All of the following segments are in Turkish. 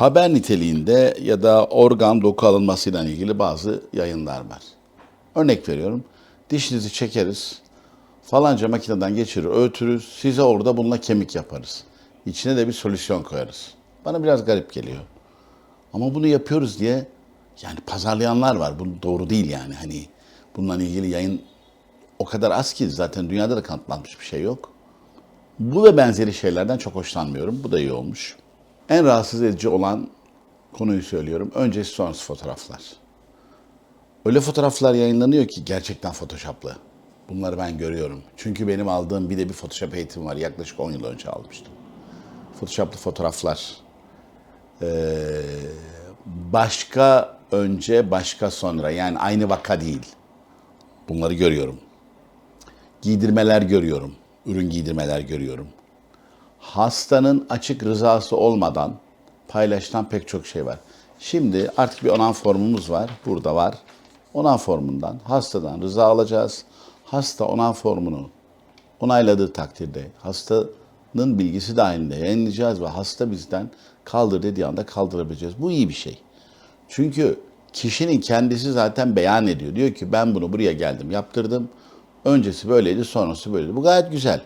haber niteliğinde ya da organ doku alınmasıyla ilgili bazı yayınlar var. Örnek veriyorum. Dişinizi çekeriz. Falanca makineden geçirir, öğütürüz. Size orada bununla kemik yaparız. İçine de bir solüsyon koyarız. Bana biraz garip geliyor. Ama bunu yapıyoruz diye yani pazarlayanlar var. Bu doğru değil yani. Hani bununla ilgili yayın o kadar az ki zaten dünyada da kanıtlanmış bir şey yok. Bu ve benzeri şeylerden çok hoşlanmıyorum. Bu da iyi olmuş. En rahatsız edici olan konuyu söylüyorum. Öncesi sonrası fotoğraflar. Öyle fotoğraflar yayınlanıyor ki gerçekten photoshoplı. Bunları ben görüyorum. Çünkü benim aldığım bir de bir photoshop eğitimi var. Yaklaşık 10 yıl önce almıştım. Photoshoplı fotoğraflar. Ee, başka önce, başka sonra. Yani aynı vaka değil. Bunları görüyorum. Giydirmeler görüyorum. Ürün giydirmeler görüyorum. Hastanın açık rızası olmadan paylaşılan pek çok şey var. Şimdi artık bir onan formumuz var. Burada var. Onan formundan hastadan rıza alacağız. Hasta onan formunu onayladığı takdirde hastanın bilgisi dahilinde yayınlayacağız ve hasta bizden kaldır dediği anda kaldırabileceğiz. Bu iyi bir şey. Çünkü kişinin kendisi zaten beyan ediyor. Diyor ki ben bunu buraya geldim yaptırdım. Öncesi böyleydi sonrası böyleydi. Bu gayet güzel.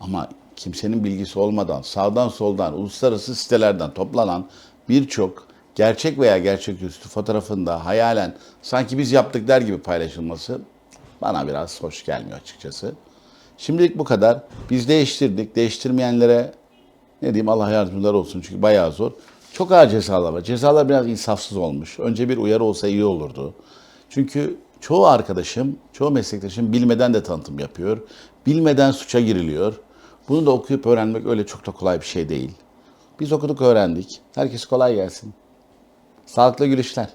Ama kimsenin bilgisi olmadan sağdan soldan uluslararası sitelerden toplanan birçok gerçek veya gerçeküstü fotoğrafında hayalen sanki biz yaptık der gibi paylaşılması bana biraz hoş gelmiyor açıkçası. Şimdilik bu kadar. Biz değiştirdik. Değiştirmeyenlere ne diyeyim Allah yardımcılar olsun çünkü bayağı zor. Çok ağır cezalar var. Cezalar biraz insafsız olmuş. Önce bir uyarı olsa iyi olurdu. Çünkü çoğu arkadaşım, çoğu meslektaşım bilmeden de tanıtım yapıyor. Bilmeden suça giriliyor. Bunu da okuyup öğrenmek öyle çok da kolay bir şey değil. Biz okuduk öğrendik. Herkes kolay gelsin. Sağlıklı gülüşler.